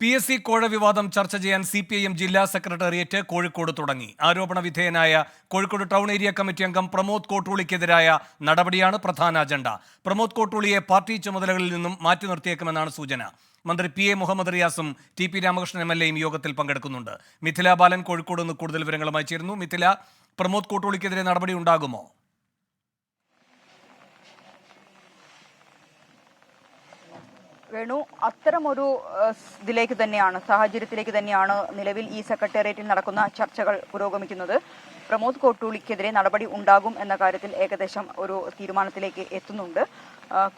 P S C കോഴ വിവാദം ചർച്ച ചെയ്യാൻ സി പി ഐ എം ജില്ലാ സെക്രട്ടേറിയറ്റ് കോഴിക്കോട് തുടങ്ങി. ആരോപണ വിധേയനായ കോഴിക്കോട് ടൗൺ ഏരിയ കമ്മിറ്റി അംഗം പ്രമോദ് കോട്ടൂളിക്കെതിരായ നടപടിയാണ് പ്രധാന അജണ്ട. പ്രമോദ് കോട്ടൂളിയെ പാർട്ടി ചുമതലകളിൽ നിന്നും മാറ്റി നിർത്തിയേക്കുമെന്നാണ് സൂചന. മന്ത്രി P A Muhammad റിയാസും T P Ramakrishnan M L എയും യോഗത്തിൽ പങ്കെടുക്കുന്നുണ്ട്. മിഥില ബാലൻ കോഴിക്കോട് നിന്ന് കൂടുതൽ വിവരങ്ങളുമായി ചേരുന്നു. മിഥില പ്രമോദ് കോട്ടൂളിക്കെതിരെ നടപടി ഉണ്ടാകുമോ? വേണു അത്തരമൊരു ഇതിലേക്ക് തന്നെയാണ് സാഹചര്യത്തിലേക്ക് തന്നെയാണ് നിലവിൽ ഈ സെക്രട്ടേറിയറ്റിൽ നടക്കുന്ന ചർച്ചകൾ പുരോഗമിക്കുന്നത്. പ്രമോദ് കോട്ടൂളിക്കെതിരെ നടപടി ഉണ്ടാകും എന്ന കാര്യത്തിൽ ഏകദേശം ഒരു തീരുമാനത്തിലേക്ക് എത്തുന്നുണ്ട്.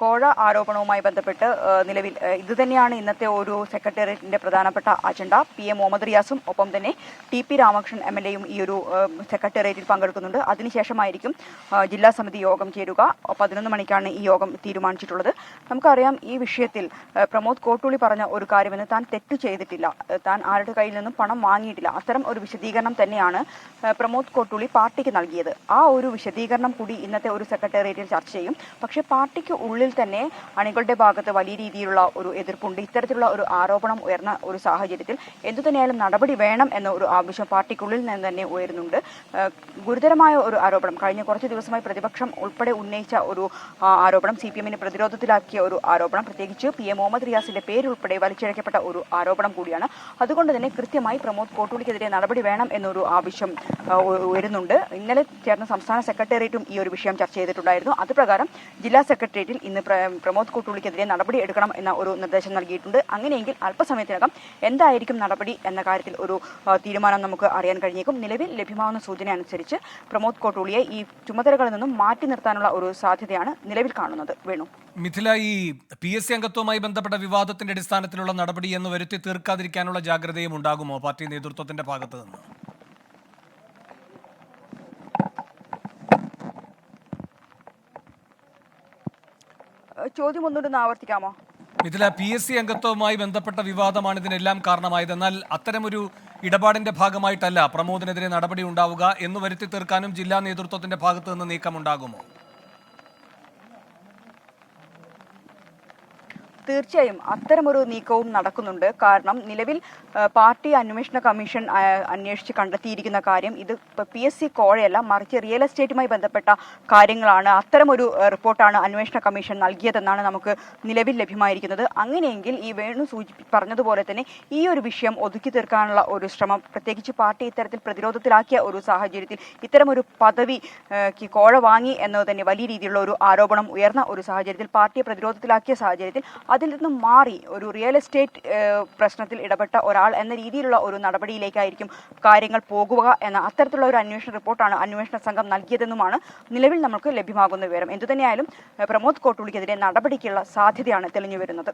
കോഴ ആരോപണവുമായി ബന്ധപ്പെട്ട് നിലവിൽ ഇതുതന്നെയാണ് ഇത് തന്നെയാണ് ഇന്നത്തെ ഒരു സെക്രട്ടേറിയറ്റിന്റെ പ്രധാനപ്പെട്ട അജണ്ട. പി എ മുഹമ്മദ് റിയാസും ഒപ്പം തന്നെ T P Ramakrishnan M L എയും ഈ ഒരു സെക്രട്ടേറിയറ്റിൽ പങ്കെടുക്കുന്നുണ്ട്. അതിനുശേഷമായിരിക്കും ജില്ലാ സമിതി യോഗം ചേരുക. പതിനൊന്ന് മണിക്കാണ് ഈ യോഗം തീരുമാനിച്ചിട്ടുള്ളത്. നമുക്കറിയാം ഈ വിഷയത്തിൽ പ്രമോദ് കോട്ടൂളി പറഞ്ഞ ഒരു കാര്യമെന്ന് താൻ തെറ്റു ചെയ്തിട്ടില്ല. താൻ ആരുടെ കയ്യിൽ നിന്നും പണം വാങ്ങിയിട്ടില്ല. അത്തരം ഒരു വിശദീകരണം തന്നെയാണ് പ്രമോദ് കോട്ടൂളി പാർട്ടിക്ക് നൽകിയത്. ആ ഒരു വിശദീകരണം കൂടി ഇന്നത്തെ ഒരു സെക്രട്ടേറിയറ്റിൽ ചർച്ച ചെയ്യും. പക്ഷേ പാർട്ടിക്ക് ഉള്ളിൽ തന്നെ അണികളുടെ ഭാഗത്ത് വലിയ രീതിയിലുള്ള ഒരു എതിർപ്പുണ്ട്. ഇത്തരത്തിലുള്ള ഒരു ആരോപണം ഉയർന്ന ഒരു സാഹചര്യത്തിൽ എന്തു തന്നെയായാലും നടപടി വേണം എന്ന ഒരു ആവശ്യം പാർട്ടിക്കുള്ളിൽ നിന്ന് തന്നെ ഉയരുന്നുണ്ട്. ഗുരുതരമായ ഒരു ആരോപണം. കഴിഞ്ഞ കുറച്ച് ദിവസമായി പ്രതിപക്ഷം ഉൾപ്പെടെ ഉന്നയിച്ച ഒരു ആരോപണം സി പി എമ്മിനെ പ്രതിരോധത്തിലാക്കിയ ഒരു ആരോപണം. പ്രത്യേകിച്ച് പി എ മുഹമ്മദ് റിയാസിന്റെ പേരുൾപ്പെടെ വലിച്ചിഴക്കപ്പെട്ട ഒരു ആരോപണം കൂടിയാണ്. അതുകൊണ്ട് തന്നെ കൃത്യമായി പ്രമോദ് കോട്ടൂളിക്കെതിരെ നടപടി വേണം എന്നൊരു ആവശ്യം ഉയരുന്നുണ്ട്. ഇന്നലെ ചേർന്ന സംസ്ഥാന സെക്രട്ടേറിയറ്റും ഈ ഒരു വിഷയം ചർച്ച ചെയ്തിട്ടുണ്ടായിരുന്നു. അതുപ്രകാരം ജില്ലാ ജില്ലാ സെക്രട്ടേറിയറ്റിൽ ഇന്ന് പ്രമോദ് കൂട്ടുള്ളിക്കെതിരെ നടപടി എടുക്കണം എന്ന ഒരു നിർദ്ദേശം നൽകിയിട്ടുണ്ട്. അങ്ങനെയെങ്കിൽ അല്പസമയത്തിനകം എന്തായിരിക്കും നടപടി എന്ന കാര്യത്തിൽ ഒരു തീരുമാനം നമുക്ക് അറിയാൻ കഴിഞ്ഞേക്കും. നിലവിൽ ലഭ്യമാവുന്ന സൂചന അനുസരിച്ച് പ്രമോദ് കോട്ടൂളിയെ ഈ ചുമതലകളിൽ നിന്നും മാറ്റി നിർത്താനുള്ള ഒരു സാധ്യതയാണ് നിലവിൽ കാണുന്നത്. വേണു. മിഥില ഈ പി എസ് സി അംഗത്വവുമായി ബന്ധപ്പെട്ട വിവാദത്തിന്റെ അടിസ്ഥാനത്തിലുള്ള നടപടി എന്ന് വരുത്തി തീർക്കാതിരിക്കാനുള്ള ജാഗ്രതയും ഉണ്ടാകുമോ? പാർട്ടി നേതൃത്വത്തിന്റെ ഭാഗത്ത് നിന്ന്. ചോദ്യം ഒന്നുകൂടി ഒന്ന് ആവർത്തിക്കാമോ മിഥില പി എസ് സി അംഗത്വവുമായി ബന്ധപ്പെട്ട വിവാദമാണ് ഇതിനെല്ലാം കാരണമായത്. എന്നാൽ അത്തരമൊരു ഇടപാടിന്റെ ഭാഗമായിട്ടല്ല പ്രമോദിനെതിരെ നടപടി ഉണ്ടാവുക എന്ന് വരുത്തി തീർക്കാനും ജില്ലാ നേതൃത്വത്തിന്റെ ഭാഗത്ത് നിന്ന് നീക്കമുണ്ടാകുമോ? തീർച്ചയായും അത്തരമൊരു നീക്കവും നടക്കുന്നുണ്ട്. കാരണം നിലവിൽ പാർട്ടി അന്വേഷണ കമ്മീഷൻ അന്വേഷിച്ച് കണ്ടെത്തിയിരിക്കുന്ന കാര്യം ഇത് പി എസ് സി കോഴയല്ല മറിച്ച് റിയൽ എസ്റ്റേറ്റുമായി ബന്ധപ്പെട്ട കാര്യങ്ങളാണ്. അത്തരമൊരു റിപ്പോർട്ടാണ് അന്വേഷണ കമ്മീഷൻ നൽകിയതെന്നാണ് നമുക്ക് നിലവിൽ ലഭ്യമായിരിക്കുന്നത്. അങ്ങനെയെങ്കിൽ ഈ വേണു സൂചി പറഞ്ഞതുപോലെ തന്നെ ഈ ഒരു വിഷയം ഒതുക്കി തീർക്കാനുള്ള ഒരു ശ്രമം പ്രത്യേകിച്ച് പാർട്ടി ഇത്തരത്തിൽ പ്രതിരോധത്തിലാക്കിയ ഒരു സാഹചര്യത്തിൽ ഇത്തരമൊരു പദവി കോഴ വാങ്ങി എന്നത് തന്നെ വലിയ രീതിയിലുള്ള ഒരു ആരോപണം ഉയർന്ന ഒരു സാഹചര്യത്തിൽ പാർട്ടിയെ പ്രതിരോധത്തിലാക്കിയ സാഹചര്യത്തിൽ അതിൽ നിന്നും മാറി ഒരു റിയൽ എസ്റ്റേറ്റ് പ്രശ്നത്തിൽ ഇടപെട്ട ഒരാൾ എന്ന രീതിയിലുള്ള ഒരു നടപടിയിലേക്കായിരിക്കും കാര്യങ്ങൾ പോകുക എന്ന അത്തരത്തിലുള്ള ഒരു അന്വേഷണ റിപ്പോർട്ടാണ് അന്വേഷണ സംഘം നൽകിയതെന്നുമാണ് നിലവിൽ നമുക്ക് ലഭ്യമാകുന്ന വിവരം. എന്തുതന്നെയായാലും പ്രമോദ് കോട്ടൂളിക്കെതിരെ നടപടിക്കുള്ള സാധ്യതയാണ് തെളിഞ്ഞു വരുന്നത്.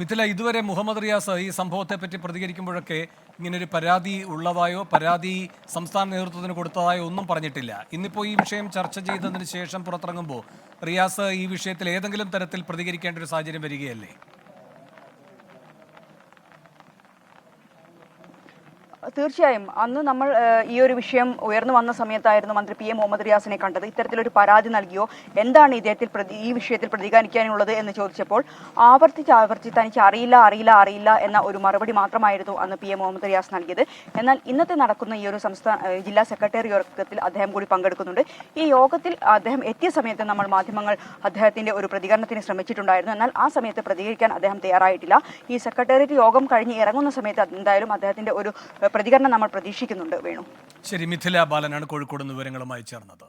മിഥില ഇതുവരെ മുഹമ്മദ് റിയാസ് ഈ സംഭവത്തെ പറ്റി പ്രതികരിക്കുമ്പോഴൊക്കെ ഇങ്ങനൊരു പരാതി ഉള്ളതായോ പരാതി സംസ്ഥാന നേതൃത്വത്തിന് കൊടുത്തതായോ ഒന്നും പറഞ്ഞിട്ടില്ല. ഇന്നിപ്പോ ഈ വിഷയം ചർച്ച ചെയ്തതിന് ശേഷം പുറത്തിറങ്ങുമ്പോൾ റിയാസ് ഈ വിഷയത്തിൽ ഏതെങ്കിലും തരത്തിൽ പ്രതികരിക്കേണ്ട ഒരു സാഹചര്യം വരികയല്ലേ തീർച്ചയായും. അന്ന് നമ്മൾ ഈ ഒരു വിഷയം ഉയർന്നു വന്ന സമയത്തായിരുന്നു മന്ത്രി പി എ മുഹമ്മദ് റിയാസിനെ കണ്ടത്. ഇത്തരത്തിലൊരു പരാതി നൽകിയോ? എന്താണ് ഇദ്ദേഹത്തിൽ പ്രതി ഈ വിഷയത്തിൽ പ്രതികരിക്കാനുള്ളത് എന്ന് ചോദിച്ചപ്പോൾ ആവർത്തിച്ച് ആവർത്തി തനിക്ക് അറിയില്ല അറിയില്ല അറിയില്ല എന്ന ഒരു മറുപടി മാത്രമായിരുന്നു അന്ന് പി എ മുഹമ്മദ് റിയാസ് നൽകിയത്. എന്നാൽ ഇന്നത്തെ നടക്കുന്ന ഈ ഒരു സംസ്ഥാന ജില്ലാ സെക്രട്ടറി യോഗത്തിൽ അദ്ദേഹം കൂടി പങ്കെടുക്കുന്നുണ്ട്. ഈ യോഗത്തിൽ അദ്ദേഹം എത്തിയ സമയത്ത് നമ്മൾ മാധ്യമങ്ങൾ അദ്ദേഹത്തിന്റെ ഒരു പ്രതികരണത്തിന് ശ്രമിച്ചിട്ടുണ്ടായിരുന്നു. എന്നാൽ ആ സമയത്ത് പ്രതികരിക്കാൻ അദ്ദേഹം തയ്യാറായിട്ടില്ല. ഈ സെക്രട്ടേറിയറ്റ് യോഗം കഴിഞ്ഞ് ഇറങ്ങുന്ന സമയത്ത് എന്തായാലും അദ്ദേഹത്തിന്റെ ഒരു പ്രതികരണം നമ്മൾ പ്രതീക്ഷിക്കുന്നുണ്ട് വേണു. ശരി മിഥില ബാലനാണ് കോഴിക്കോട് വിവരങ്ങളുമായി ചേർന്നത്.